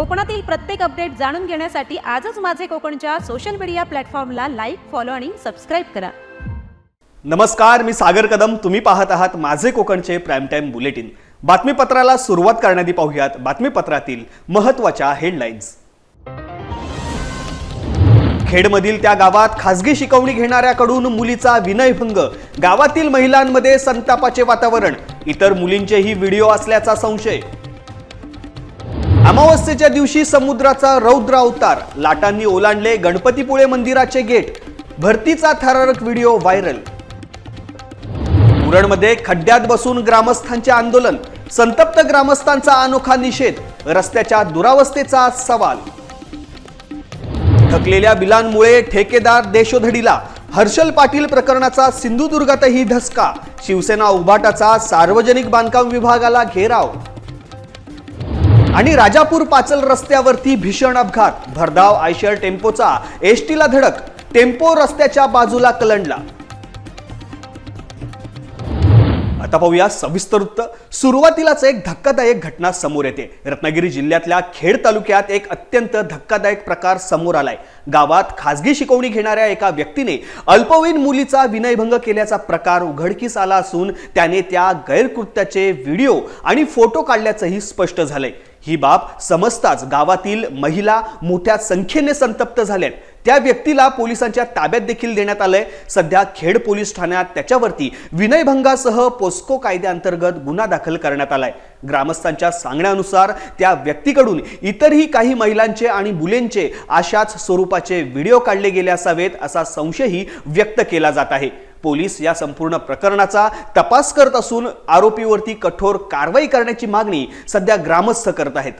कोकणातील प्रत्येक अपडेट जाणून घेण्यासाठी आजच माझे कोकणच्या सोशल मीडिया प्लॅटफॉर्मला लाईक फॉलो आणि सबस्क्राईब करा. नमस्कार मी सागर कदम. तुम्ही पाहत आहात माझे कोकणचे प्राईम टाइम बुलेटिन बातमीपत्राला सुरुवात करण्याआधी पाहूयात बातमीपत्रातील महत्त्वाच्या हेडलाईन्स खेडमधील त्या गावात खासगी शिकवणी घेणाऱ्याकडून मुलीचा विनयभंग. गावातील महिलांमध्ये संतापाचे वातावरण. इतर मुलींचेही व्हिडिओ असल्याचा संशय. अमावस्येच्या दिवशी समुद्राचा रौद्र अवतार लाटांनी ओलांडले गणपतीपुळे मंदिराचे गेट. भरतीचा थरारक व्हिडिओ व्हायरल. उरणमध्ये खड्ड्यात बसून ग्रामस्थांचे आंदोलन संतप्त ग्रामस्थांचा अनोखा निषेध रस्त्याच्या दुरावस्थेचा सवाल. थकलेल्या बिलांमुळे ठेकेदार देशोधडीला हर्षल पाटील प्रकरणाचा सिंधुदुर्गातही धसका शिवसेना उभाटाचा सार्वजनिक बांधकाम विभागाला घेराव. आणि राजापूर पाचल रस्त्यावरती भीषण अपघात. भरधाव आयशर टेम्पोचा एसटीला धडक टेम्पो रस्त्याच्या बाजूला कलंडला. आता पाहूया सविस्तर वृत्त. सुरुवातीलाच एक धक्कादायक घटना समोर येते. रत्नागिरी जिल्ह्यातल्या खेड तालुक्यात एक अत्यंत धक्कादायक प्रकार समोर आलाय. गावात खासगी शिकवणी घेणाऱ्या एका व्यक्तीने अल्पवयीन मुलीचा विनयभंग केल्याचा प्रकार उघडकीस आला असून त्याने त्या गैरकृत्याचे व्हिडिओ आणि फोटो काढल्याचंही स्पष्ट झालंय. ही बाब समजताच गावातील महिला मोठ्या संख्येने संतप्त झाल्यात. त्या व्यक्तीला पोलिसांच्या ताब्यात देखील देण्यात आलंय. सध्या खेड पोलीस ठाण्यात त्याच्यावरती विनयभंगासह पोस्को कायद्याअंतर्गत गुन्हा दाखल करण्यात आलाय. ग्रामस्थांच्या सांगण्यानुसार त्या व्यक्तीकडून इतरही काही महिलांचे आणि मुलींचे अशाच स्वरूपाचे व्हिडिओ काढले गेले असावेत असा संशयही व्यक्त केला जात आहे. पोलीस या संपूर्ण प्रकरणाचा तपास करत असून आरोपीवरती कठोर कारवाई करण्याची मागणी सध्या ग्रामस्थ करत आहेत.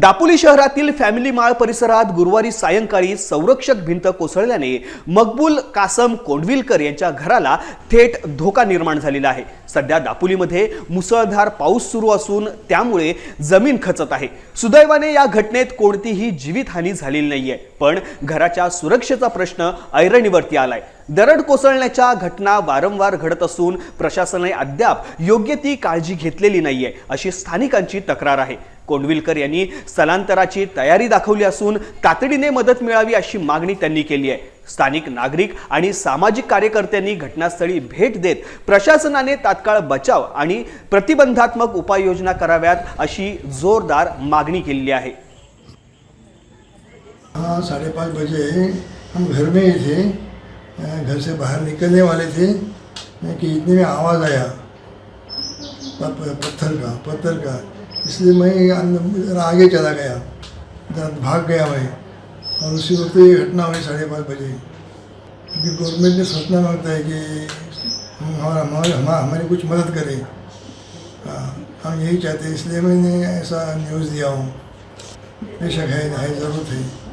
दापोली शहरातील फॅमिली माळ परिसरात गुरुवारी सायंकाळी संरक्षक भिंत कोसळल्याने मकबूल कासम कोंडविलकर यांच्या घराला थेट धोका निर्माण झालेला आहे. सध्या दापोलीमध्ये मुसळधार पाऊस सुरू असून त्यामुळे जमीन खचत आहे. सुदैवाने या घटनेत कोणतीही जीवितहानी झालेली नाहीये. पण घराच्या सुरक्षेचा प्रश्न ऐरणीवरती आलाय. दरड कोसळण्याच्या घटना वारंवार घडत असून प्रशासनाने अद्याप योग्य ती काळजी घेतलेली नाहीये अशी स्थानिकांची तक्रार आहे. कोंडविलकर यांनी स्थलांतराची तयारी दाखवली असून तातडीने मदत मिळावी अशी मागणी त्यांनी केली आहे. स्थानिक नागरिक आणि सामाजिक कार्यकर्त्यांनी घटनास्थळी भेट देत प्रशासनाने तात्काळ बचाव आणि प्रतिबंधात्मक उपाययोजना कराव्यात अशी जोरदार मागणी केलेली आहे. हाँ साढ़े पाँच बजे हम घर में ही थे. घर से बाहर निकलने वाले थे. कि इतने में आवाज़ आया. पत्थर का पत्थर का. इसलिए मैं ज़रा आगे चला गया। जरा भाग गया मैं। और उसी वक्त ये घटना हुई साढ़े पाँच बजे। क्योंकि गवर्नमेंट ने सोचना मांगता है कि हम हमारा हमारे हमा- हमारी कुछ मदद करें। हाँ, हम यही चाहते हैं इसलिए मैंने ऐसा न्यूज़ दिया हूँ। बेशक है ज़रूरत है।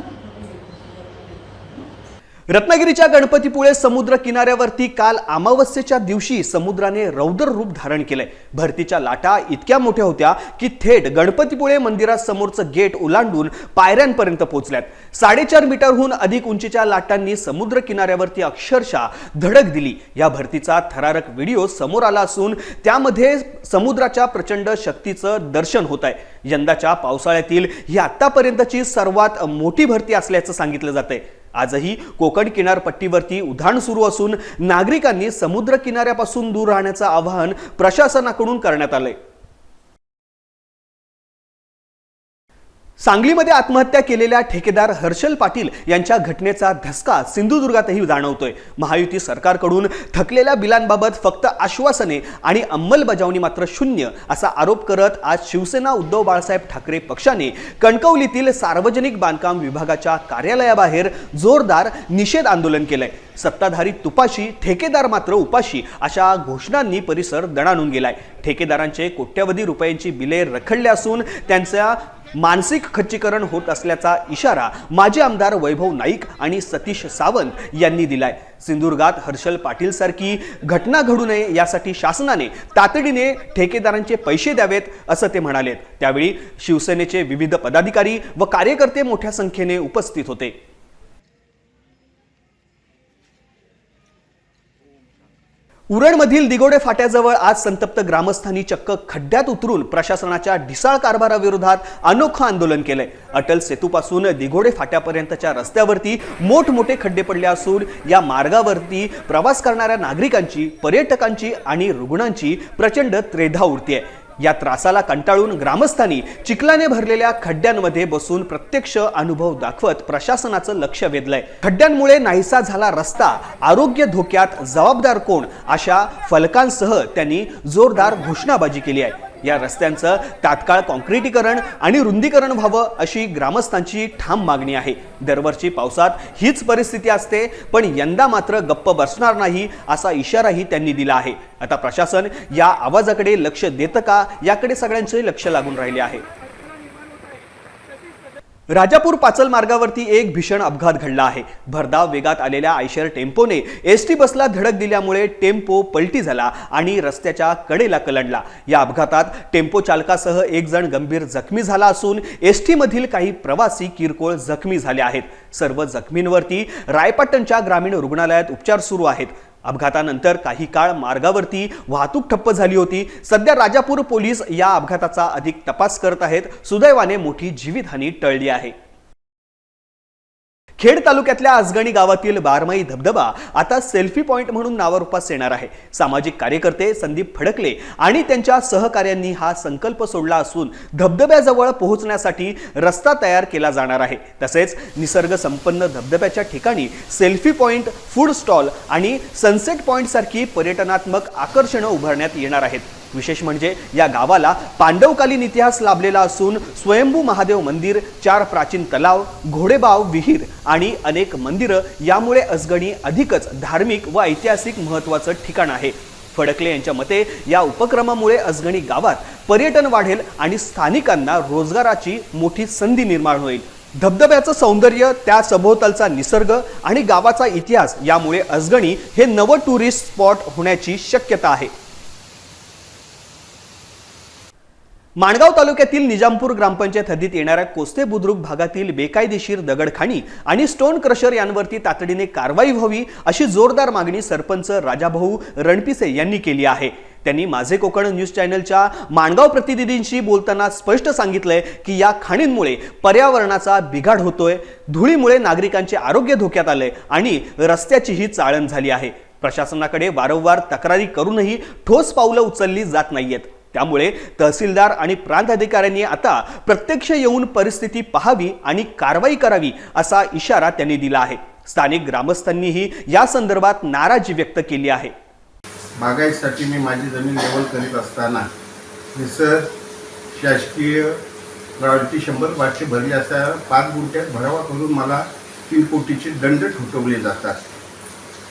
रत्नागिरीच्या गणपतीपुळे समुद्र किनाऱ्यावरती काल अमावस्येच्या दिवशी समुद्राने रौद्र रूप धारण केलंय भरतीच्या लाटा इतक्या मोठ्या होत्या की थेट गणपतीपुळे मंदिरासमोरचं गेट ओलांडून पायऱ्यांपर्यंत पोहोचल्यात. साडेचार मीटरहून अधिक उंचीच्या लाटांनी समुद्र किनाऱ्यावरती अक्षरशः धडक दिली. या भरतीचा थरारक व्हिडिओ समोर आला असून त्यामध्ये समुद्राच्या प्रचंड शक्तीचं दर्शन होत आहे यंदाच्या पावसाळ्यातील ही आतापर्यंतची सर्वात मोठी भरती असल्याचं सांगितलं जातंय. आजही कोकण किनारपट्टीवरती उधाण सुरू असून नागरिकांनी समुद्र किनाऱ्यापासून दूर राहण्याचं आवाहन प्रशासनाकडून करण्यात आलंय. सांगलीमध्ये आत्महत्या केलेल्या ठेकेदार हर्षल पाटील यांच्या घटनेचा धसका सिंधुदुर्गातही जाणवतोय. महायुती सरकारकडून थकलेल्या बिलांबाबत फक्त आश्वासने आणि अंमलबजावणी मात्र शून्य असा आरोप करत आज शिवसेना उद्धव बाळासाहेब ठाकरे पक्षाने कणकवलीतील सार्वजनिक बांधकाम विभागाच्या कार्यालयाबाहेर जोरदार निषेध आंदोलन केलंय. सत्ताधारी तुपाशी ठेकेदार मात्र उपाशी अशा घोषणांनी परिसर दणाणून गेलाय. ठेकेदारांचे कोट्यवधी रुपयांची बिले रखडले असून त्यांच्या मानसिक खच्चीकरण होत असल्याचा इशारा माजी आमदार वैभव नाईक आणि सतीश सावंत यांनी दिलाय. सिंधुदुर्गात हर्षल पाटील सारखी घटना घडू नये यासाठी शासनाने तातडीने ठेकेदारांचे पैसे द्यावेत असं ते म्हणालेत. त्यावेळी शिवसेनेचे विविध पदाधिकारी व कार्यकर्ते मोठ्या संख्येने उपस्थित होते. उरणमधील दिगोडे फाट्याजवळ आज संतप्त ग्रामस्थांनी चक्क खड्ड्यात उतरून प्रशासनाच्या ढिसाळ कारभाराविरोधात अनोखं आंदोलन केलंय. अटल सेतूपासून दिगोडे फाट्यापर्यंतच्या रस्त्यावरती मोठमोठे खड्डे पडले असून या मार्गावरती प्रवास करणाऱ्या नागरिकांची पर्यटकांची आणि रुग्णांची प्रचंड त्रेधा उडतीये. या त्रासाला कंटाळून ग्रामस्थांनी चिखलाने भरलेल्या खड्ड्यांमध्ये बसून प्रत्यक्ष अनुभव दाखवत प्रशासनाचं लक्ष वेधलंय. खड्ड्यांमुळे नाहीसा झाला रस्ता. आरोग्य धोक्यात जबाबदार कोण? अशा फलकांसह त्यांनी जोरदार घोषणाबाजी केली आहे. या रस्त्यांचं तात्काळ कॉन्क्रिटीकरण आणि रुंदीकरण व्हावं अशी ग्रामस्थांची ठाम मागणी आहे. दरवर्षी पावसात हीच परिस्थिती असते पण यंदा मात्र गप्प बसणार नाही असा इशाराही त्यांनी दिला आहे. आता प्रशासन या आवाजाकडे लक्ष देतं का? याकडे सगळ्यांचे लक्ष लागून राहिले आहे. राजापूर पाचल मार्गावरती एक भीषण अपघात घडला आहे. भरधाव वेगात आलेल्या आयशर टेम्पोने एस टी बसला धडक दिल्यामुळे टेम्पो पलटी झाला आणि रस्त्याच्या कडेला कलंडला. या अपघातात टेम्पो चालकासह एक जण गंभीर जखमी झाला असून एस टीमधील काही प्रवासी किरकोळ जखमी झाले आहेत. सर्व जखमींवरती रायपाटणच्या ग्रामीण रुग्णालयात उपचार सुरू आहेत. अपघातानंतर काही काळ मार्गावरती वाहतूक ठप्प झाली होती. सध्या राजापूर पोलीस या अपघाताचा अधिक तपास करत आहेत. सुदैवाने मोठी जीवितहानी टळली आहे. खेड तालुक्यातल्या आजगणी गावातील बारमाई धबधबा आता सेल्फी पॉईंट म्हणून नावारूपास येणार आहे. सामाजिक कार्यकर्ते संदीप फडकले आणि त्यांच्या सहकाऱ्यांनी हा संकल्प सोडला असून धबधब्याजवळ पोहोचण्यासाठी रस्ता तयार केला जाणार आहे. तसेच निसर्ग संपन्न धबधब्याच्या ठिकाणी सेल्फी पॉईंट फूड स्टॉल आणि सनसेट पॉईंटसारखी पर्यटनात्मक आकर्षणं उभारण्यात येणार आहेत. विशेष म्हणजे या गावाला पांडवकालीन इतिहास लाभलेला असून स्वयंभू महादेव मंदिर चार प्राचीन तलाव घोडेबाव विहीर आणि अनेक मंदिरं यामुळे अजगणी अधिकच धार्मिक व ऐतिहासिक महत्त्वाचं ठिकाण आहे. फडकले यांच्या मते या उपक्रमामुळे अजगणी गावात पर्यटन वाढेल आणि स्थानिकांना रोजगाराची मोठी संधी निर्माण होईल. धबधब्याचं सौंदर्य त्या सभोवतालचा निसर्ग आणि गावाचा इतिहास यामुळे अजगणी हे नवं टुरिस्ट स्पॉट होण्याची शक्यता आहे. माणगाव तालुक्यातील निजामपूर ग्रामपंचायत हद्दीत येणाऱ्या कोस्ते बुद्रुक भागातील बेकायदेशीर दगडखाणी आणि स्टोन क्रशर यांवरती तातडीने कारवाई व्हावी अशी जोरदार मागणी सरपंच राजाभाऊ रणपिसे यांनी केली आहे. त्यांनी माझे कोकण न्यूज चॅनलच्या माणगाव प्रतिनिधींशी बोलताना स्पष्ट सांगितलंय की या खाणींमुळे पर्यावरणाचा बिघाड होतोय धुळीमुळे नागरिकांचे आरोग्य धोक्यात आलंय आणि रस्त्याचीही चाळण झाली आहे. प्रशासनाकडे वारंवार तक्रारी करूनही ठोस पावलं उचलली जात नाहीयेत. त्यामुळे तहसीलदार आणि प्रांत अधिकाऱ्यांनी आता प्रत्यक्ष येऊन परिस्थिती पाहावी आणि कारवाई करावी असा इशारा त्यांनी दिला आहे. स्थानिक ग्रामस्थांनीही या संदर्भात नाराजी व्यक्त केली आहे. बागायतीसाठी मी माझी जमीन लेवल करीत असताना निसर शासकीय रॉयल्टी शंभर पाचशे भरली असता पाच गुंठ्यात भरावा करून मला तीन कोटीचे दंड ठोठवले जातात.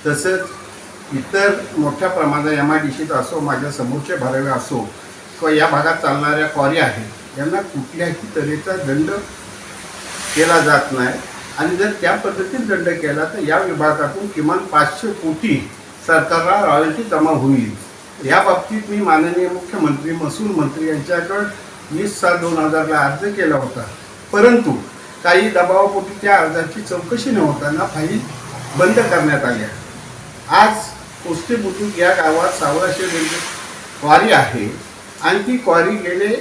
तसंच इतर मोठ्या प्रमाणात एम आय डी सीत असो माझ्या समोरचे भरावे असो किंवा या भागात चालणाऱ्या क्वारी आहेत यांना कुठल्याही तऱ्हेचा दंड केला जात नाही. आणि जर त्या पद्धतीने दंड केला तर या विभागातून किमान पाचशे कोटी सरकारला रॉयल्टी जमा होईल. या बाबतीत मी माननीय मुख्यमंत्री महसूल मंत्री यांच्याकडे वीस सात दोन हजारला अर्ज केला होता. परंतु काही दबावापोटी त्या अर्जाची चौकशी न होताना फाईल बंद करण्यात आल्या. आज कोस्ते बुद्रुक या गावात सावराशे रेल्वे क्वारी आहे. आणि ती क्वारी गेले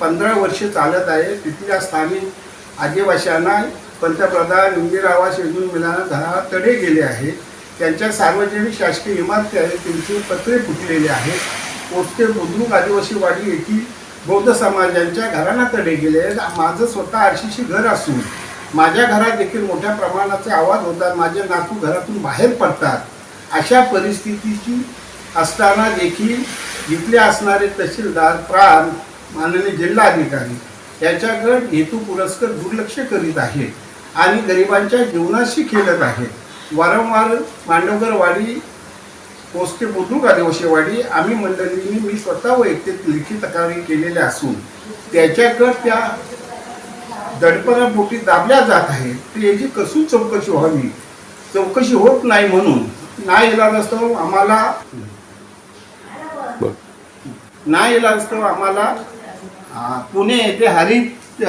पंधरा वर्ष चालत आहे. तिथल्या स्थानिक आदिवाशांना पंतप्रधान इंदिरा आवास योजून मिळाला दहा तडे गेले आहेत. त्यांच्या सार्वजनिक शासकीय इमारती आहेत. त्यांची पत्रे फुटलेली आहेत. पोस्टे बुद्रुक आदिवासी वाडी येथील बौद्ध समाजांच्या घरांना तडे गेले आहेत. माझं स्वतः आरशीशी घर असून माझ्या घरात देखील मोठ्या प्रमाणाचे आवाज होतात माझे नातू घरातून बाहेर पडतात. अशा परिस्थितीची असताना देखील इथले असणारे तहसीलदार प्राण माननीय जिल्हाधिकारी याच्याकडे हेतू पुरस्कर दुर्लक्ष करीत आहेत आणि गरिबांच्या जीवनाशी खेळत आहेत. वारंवार मांडवगरवाडी पोस्टे बुद्रुक आदिवासीवाडी आम्ही मंडळींनी मी स्वतः वैयक्तिक लिखित तक्रारी केलेल्या असून त्याच्याकडे त्या दडपणापोटी दाबल्या जात आहेत. तर याची कसून चौकशी व्हावी? चौकशी होत नाही म्हणून ना इलाज असतो आम्हाला ना इलाज असतो आम्हाला पुणे येथे हरित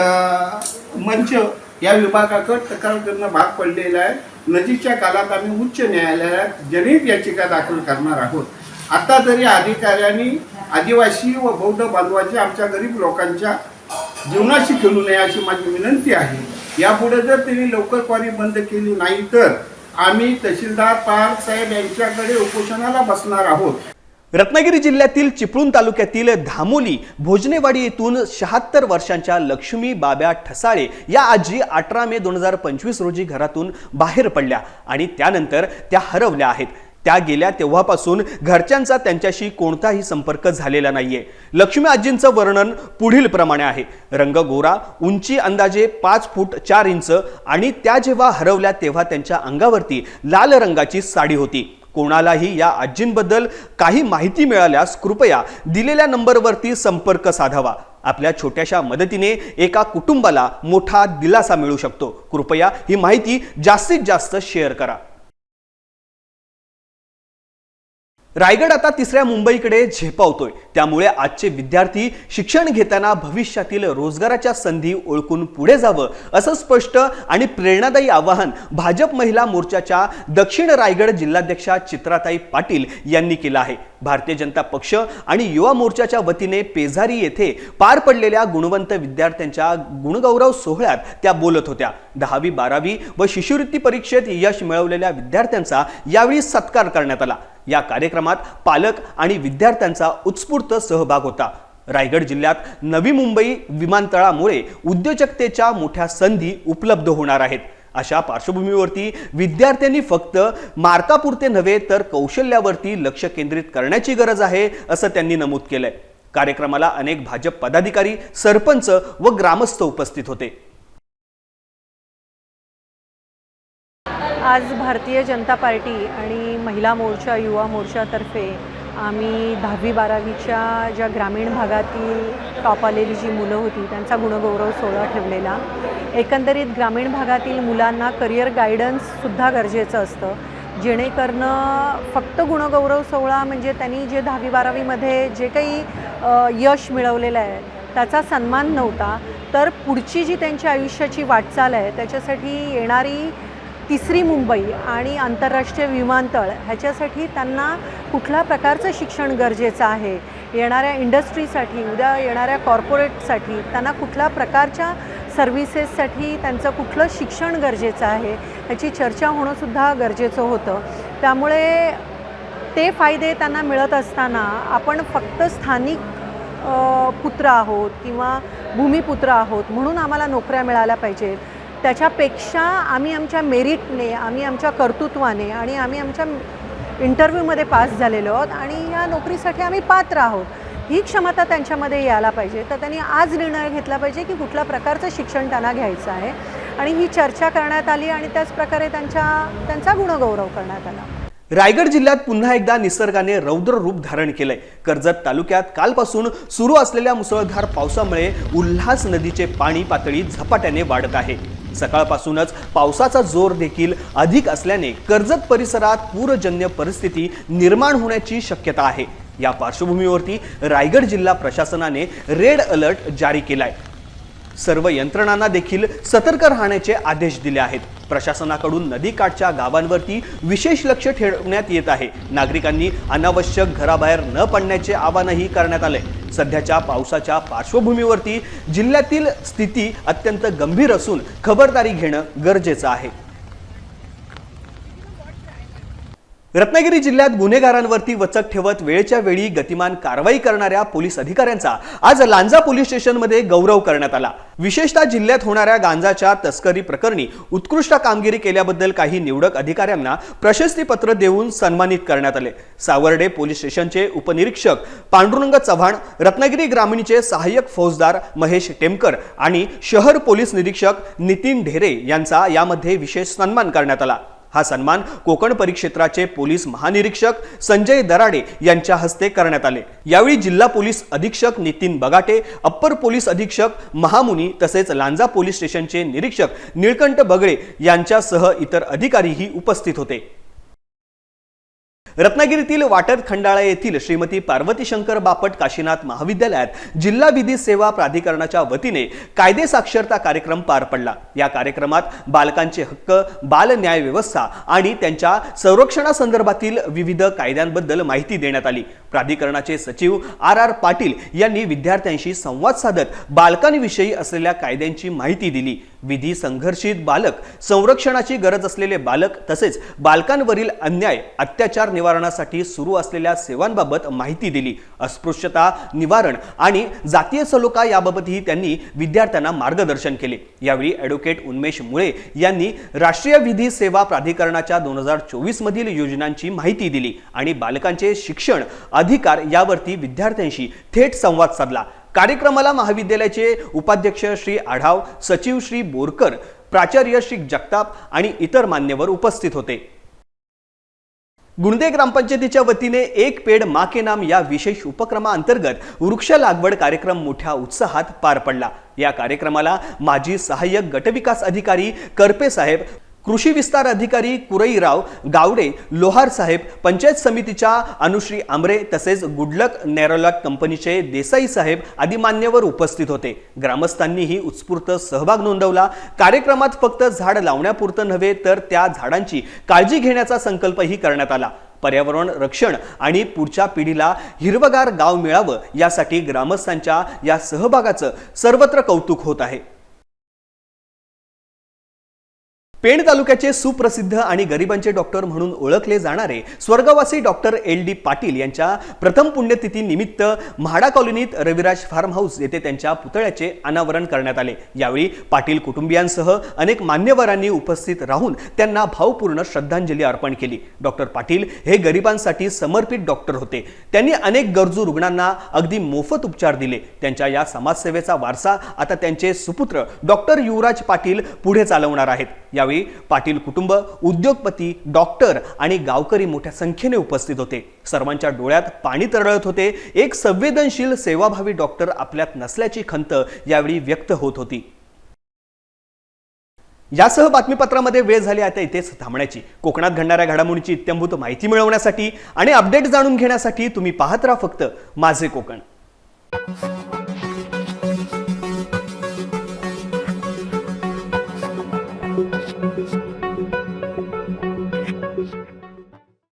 मंच या विभागाकडे तक्रार करणं भाग पडलेलं आहे. नजीकच्या काळात आम्ही उच्च न्यायालयात जनहित याचिका दाखल करणार आहोत. आता तरी अधिकाऱ्यांनी आदिवासी व बौद्ध बांधवाचे आमच्या गरीब लोकांच्या जीवनाशी खेळू नये अशी माझी विनंती आहे. यापुढे जर त्यांनी लवकर क्वारी बंद केली नाही तर आम्ही तहसीलदार पार साहेब यांच्याकडे उपोषणाला बसणार आहोत. रत्नागिरी जिल्ह्यातील चिपळूण तालुक्यातील धामोली भोजनेवाडी येथून शहात्तर वर्षांच्या लक्ष्मी बाब्या ठसाळे या आजी अठरा मे दोन हजार पंचवीस रोजी घरातून बाहेर पडल्या आणि त्यानंतर त्या हरवल्या आहेत. त्या गेल्या तेव्हापासून घरच्यांचा त्यांच्याशी कोणताही संपर्क झालेला नाहीये. लक्ष्मी आजींचं वर्णन पुढील प्रमाणे आहे. रंग गोरा उंची अंदाजे पाच फूट चार इंच आणि त्या जेव्हा हरवल्या तेव्हा त्यांच्या अंगावरती लाल रंगाची साडी होती. कोणालाही या आजींबद्दल काही माहिती मिळाल्यास कृपया दिलेल्या नंबरवरती संपर्क साधावा. आपल्या छोट्याशा मदतीने एका कुटुंबाला मोठा दिलासा मिळू शकतो. कृपया ही माहिती जास्तीत जास्त शेअर करा. रायगड आता तिसऱ्या मुंबईकडे झेपावतोय. त्यामुळे आजचे विद्यार्थी शिक्षण घेताना भविष्यातील रोजगाराच्या संधी ओळखून पुढे जावं असं स्पष्ट आणि प्रेरणादायी आवाहन भाजप महिला मोर्चाच्या दक्षिण रायगड जिल्हाध्यक्षा चित्राताई पाटील यांनी केलं आहे. भारतीय जनता पक्ष आणि युवा मोर्चाच्या वतीने पेझारी येथे पार पडलेल्या गुणवंत विद्यार्थ्यांच्या गुणगौरव सोहळ्यात त्या बोलत होत्या. दहावी बारावी व शिष्यवृत्ती परीक्षेत यश मिळवलेल्या विद्यार्थ्यांचा यावेळी सत्कार करण्यात आला. या कार्यक्रमात पालक आणि विद्यार्थ्यांचा उत्स्फूर्त सहभाग होता. रायगड जिल्ह्यात नवी मुंबई विमानतळामुळे उद्योजकतेच्या मोठ्या संधी उपलब्ध होणार आहेत. अशा पार्श्वभूमीवरती विद्यार्थ्यांनी फक्त मार्कापुरते नव्हे तर कौशल्यावरती लक्ष केंद्रित करण्याची गरज आहे असं त्यांनी नमूद केलंय. कार्यक्रमाला अनेक भाजप पदाधिकारी सरपंच व ग्रामस्थ उपस्थित होते. आज भारतीय जनता पार्टी आणि महिला मोर्चा युवा मोर्चातर्फे आम्ही दहावी बारावीच्या ज्या ग्रामीण भागातील टॉप आलेली जी मुलं होती त्यांचा गुणगौरव सोहळा ठेवलेला. एकंदरीत ग्रामीण भागातील मुलांना करिअर गायडन्ससुद्धा गरजेचं असतं. जेणेकरणं फक्त गुणगौरव सोहळा म्हणजे त्यांनी जे दहावी बारावीमध्ये जे काही यश मिळवलेलं आहे त्याचा सन्मान नव्हता. तर पुढची जी त्यांच्या आयुष्याची वाटचाल आहे त्याच्यासाठी येणारी तिसरी मुंबई आणि आंतरराष्ट्रीय विमानतळ ह्याच्यासाठी त्यांना कुठल्या प्रकारचं शिक्षण गरजेचं आहे? येणाऱ्या इंडस्ट्रीसाठी उद्या येणाऱ्या कॉर्पोरेटसाठी त्यांना कुठल्या प्रकारच्या सर्व्हिसेससाठी त्यांचं कुठलं शिक्षण गरजेचं आहे? ह्याची चर्चा होणंसुद्धा गरजेचं होतं. त्यामुळे ते फायदे त्यांना मिळत असताना आपण फक्त स्थानिक पुत्र आहोत किंवा भूमिपुत्र आहोत म्हणून आम्हाला नोकऱ्या मिळाल्या पाहिजेत. त्याच्यापेक्षा आम्ही आमच्या मेरिटने आम्ही आमच्या कर्तृत्वाने आणि आम्ही आमच्या इंटरव्ह्यूमध्ये पास झालेलो आहोत आणि या नोकरीसाठी आम्ही पात्र आहोत. ही क्षमता त्यांच्यामध्ये यायला पाहिजे. तर त्यांनी आज निर्णय घेतला पाहिजे की कुठल्या प्रकारचं शिक्षण त्यांना घ्यायचं आहे. आणि ही चर्चा करण्यात आली आणि त्याचप्रकारे त्यांच्या त्यांचा गुणगौरव करण्यात आला. रायगड जिल्ह्यात पुन्हा एकदा निसर्गाने रौद्र रूप धारण केलंय. कर्जत तालुक्यात कालपासून सुरू असलेल्या मुसळधार पावसामुळे उल्हास नदीचे पाणी पातळी झपाट्याने वाढत आहे. सकाळपासूनच पावसाचा जोर देखील अधिक असल्याने कर्जत परिसरात पूरजन्य परिस्थिती निर्माण होण्याची शक्यता आहे. या पार्श्वभूमीवरती रायगड जिल्हा प्रशासनाने रेड अलर्ट जारी केलाय. सर्व यंत्रणांना देखील सतर्क राहण्याचे आदेश दिले आहेत. प्रशासनाकडून नदीकाठच्या गावांवरती विशेष लक्ष ठेवण्यात येत आहे. नागरिकांनी अनावश्यक घराबाहेर न पडण्याचे आवाहनही करण्यात आले सध्याच्या पावसाच्या पार्श्वभूमीवरती जिल्ह्यातील स्थिती अत्यंत गंभीर असून खबरदारी घेणं गरजेचं आहे. रत्नागिरी जिल्ह्यात गुन्हेगारांवरती वचक ठेवत वेळच्या वेळी गतिमान कारवाई करणाऱ्या पोलीस अधिकाऱ्यांचा आज लांजा पोलीस स्टेशनमध्ये गौरव करण्यात आला. विशेषतः जिल्ह्यात होणाऱ्या गांजाच्या तस्करी प्रकरणी उत्कृष्ट कामगिरी केल्याबद्दल काही निवडक अधिकाऱ्यांना प्रशस्तीपत्र देऊन सन्मानित करण्यात आले. सावर्डे पोलीस स्टेशनचे उपनिरीक्षक पांडुरंग चव्हाण रत्नागिरी ग्रामीणचे सहाय्यक फौजदार महेश टेमकर आणि शहर पोलीस निरीक्षक नितीन ढेरे यांचा यामध्ये विशेष सन्मान करण्यात आला. हा सन्मान कोकण परिक्षेत्राचे पोलीस महानिरीक्षक संजय दराडे यांच्या हस्ते करण्यात आले. यावेळी जिल्हा पोलीस अधीक्षक नितीन बगाटे अप्पर पोलीस अधीक्षक महामुनी तसेच लांजा पोलीस स्टेशनचे निरीक्षक निळकंठ बगळे यांच्यासह इतर अधिकारीही उपस्थित होते. रत्नागिरीतील वाटत खंडाळा येथील श्रीमती पार्वती शंकर बापट काशीनाथ महाविद्यालयात जिल्हा विधी सेवा प्राधिकरणाच्या वतीने कायदे साक्षरता कार्यक्रम पार पडला. या कार्यक्रमात बालकांचे हक्क बाल न्याय व्यवस्था आणि त्यांच्या संरक्षणासंदर्भातील विविध कायद्यांबद्दल माहिती देण्यात आली. प्राधिकरणाचे सचिव आर आर पाटील यांनी विद्यार्थ्यांशी संवाद साधत बालकांविषयी असलेल्या कायद्यांची माहिती दिली. विधी संघर्षित बालक संरक्षणाची गरज असलेले बालक तसेच बालकांवरील अन्याय अत्याचार निवारणासाठी सुरू असलेल्या सेवांबाबत माहिती दिली. अस्पृश्यता निवारण आणि जातीय सलोखा याबाबतही त्यांनी विद्यार्थ्यांना मार्गदर्शन केले. यावेळी ॲडव्होकेट उन्मेश मुळे यांनी राष्ट्रीय विधी सेवा प्राधिकरणाच्या दोन हजार चोवीस मधील योजनांची माहिती दिली आणि बालकांचे शिक्षण अधिकार यावरती विद्यार्थ्यांशी थेट संवाद साधला. कार्यक्रमाला महाविद्यालयाचे उपाध्यक्ष श्री आढाव सचिव श्री बोरकर प्राचार्य श्री जगताप आणि इतर मान्यवर उपस्थित होते. गुणदे ग्रामपंचायतीच्या वतीने एक पेड मा के नाम या विशेष उपक्रमाअंतर्गत वृक्ष लागवड कार्यक्रम मोठ्या उत्साहात पार पडला. या कार्यक्रमाला माजी सहाय्यक गटविकास अधिकारी करपे साहेब कृषी विस्तार अधिकारी कुरईराव गावडे लोहार साहेब पंचायत समितीच्या अनुश्री आमरे तसेच गुडलक नेरोलक कंपनीचे देसाई साहेब आदी मान्यवर उपस्थित होते. ग्रामस्थांनीही उत्स्फूर्त सहभाग नोंदवला. कार्यक्रमात फक्त झाड लावण्यापुरतं नव्हे तर त्या झाडांची काळजी घेण्याचा संकल्पही करण्यात आला. पर्यावरण रक्षण आणि पुढच्या पिढीला हिरवगार गाव मिळावं यासाठी ग्रामस्थांच्या या सहभागाचं सर्वत्र कौतुक होत आहे. पेण तालुक्याचे सुप्रसिद्ध आणि गरिबांचे डॉक्टर म्हणून ओळखले जाणारे स्वर्गवासी डॉक्टर एल डी पाटील यांच्या प्रथम पुण्यतिथी निमित्त म्हाडा कॉलनीत रविराज फार्म हाऊस येथे त्यांच्या पुतळ्याचे अनावरण करण्यात आले. यावेळी पाटील कुटुंबियांसह अनेक मान्यवरांनी उपस्थित राहून त्यांना भावपूर्ण श्रद्धांजली अर्पण केली. डॉक्टर पाटील हे गरिबांसाठी समर्पित डॉक्टर होते. त्यांनी अनेक गरजू रुग्णांना अगदी मोफत उपचार दिले. त्यांच्या या समाजसेवेचा वारसा आता त्यांचे सुपुत्र डॉक्टर युवराज पाटील पुढे चालवणार आहेत. यावेळी पाटील कुटुंब उद्योगपती डॉक्टर आणि गावकरी मोठ्या संख्येने उपस्थित होते. सर्वांच्या डोळ्यात पाणी तरळत होते. एक संवेदनशील सेवाभावी डॉक्टर आपल्यात नसल्याची खंत यावेळी व्यक्त होत होती. यासह बातमीपत्रामध्ये वेळ झाली आता इथेच थांबण्याची. कोकणात घडणाऱ्या घडामोडीची इत्यंभूत माहिती मिळवण्यासाठी आणि अपडेट जाणून घेण्यासाठी तुम्ही पाहत राहा फक्त माझे कोकण.